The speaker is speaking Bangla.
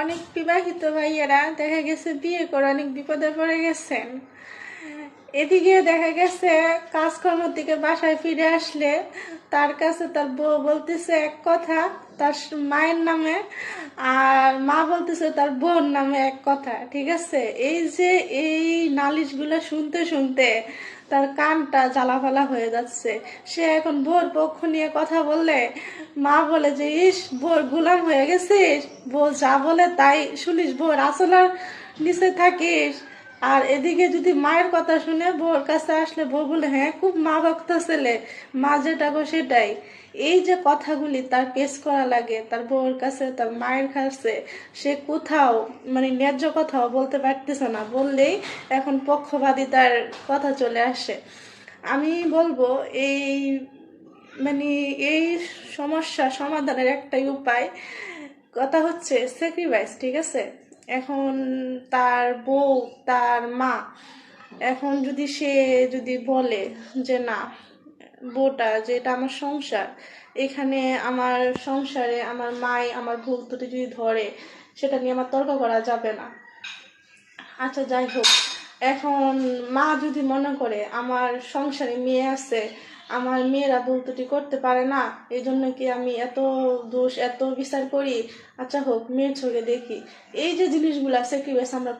অনেক বিবাহিত ভাইয়েরা, দেখা গেছে বিয়ে করে অনেক বিপদে পড়ে গেছেন। এদিকে দেখা গেছে কাজকর্ম থেকে বাসায় ফিরে আসলে তার কাছে তার বউ বলতেছে এক কথা, তার মায়ের নামে, আর মা বলতেছে তার বোন নামে এক কথা, ঠিক আছে? এই যে এই নালিশগুলো শুনতে শুনতে তার কানটা জ্বালাফালা হয়ে যাচ্ছে। সে এখন ভোর পক্ষ নিয়ে কথা বললে মা বলে যে, ইস বোর গুলাম হয়ে গেছিস বউ যা বলে তাই শুনিস বোর আসলার নিচে থাকিস। আর এদিকে যদি মায়ের কথা শুনে বউর কাছে আসলে বউ বলে হ্যাঁ খুব মা ভক্ত ছেলে। মা যেটা গো সেটাই। এই যে কথাগুলি তার পেশ করা লাগে, তার বউর কাছে, তার মায়ের কাছে, সে কোথাও মানে ন্যায্য কথাও বলতে পারতেছে না। বললেই এখন পক্ষবাদী তার কথা চলে আসে। আমি বলব, এই মানে এই সমস্যা সমাধানের একটাই উপায়। কথা হচ্ছে স্যাক্রিফাইস ঠিক আছে? এখন তার বউ, তার মা, এখন যদি সে যদি বলে যে না, বউটা যে এটা আমার সংসার, এখানে আমার সংসারে আমার মাই আমার ভুল ত্রুটি যদি ধরে, সেটা নিয়ে আমার তর্ক করা যাবে না। আচ্ছা যাই হোক। এখন মা যদি মনে করে আমার সংসারে মেয়ে আছে, আমার মেয়েরা ভুল করতে পারে না এই জন্য কি আমি এত দোষ, এত বিচার করি? আচ্ছা হোক মেয়ের চোখে দেখি। এই যে জিনিসগুলো স্যাক্রিফাইস আমরা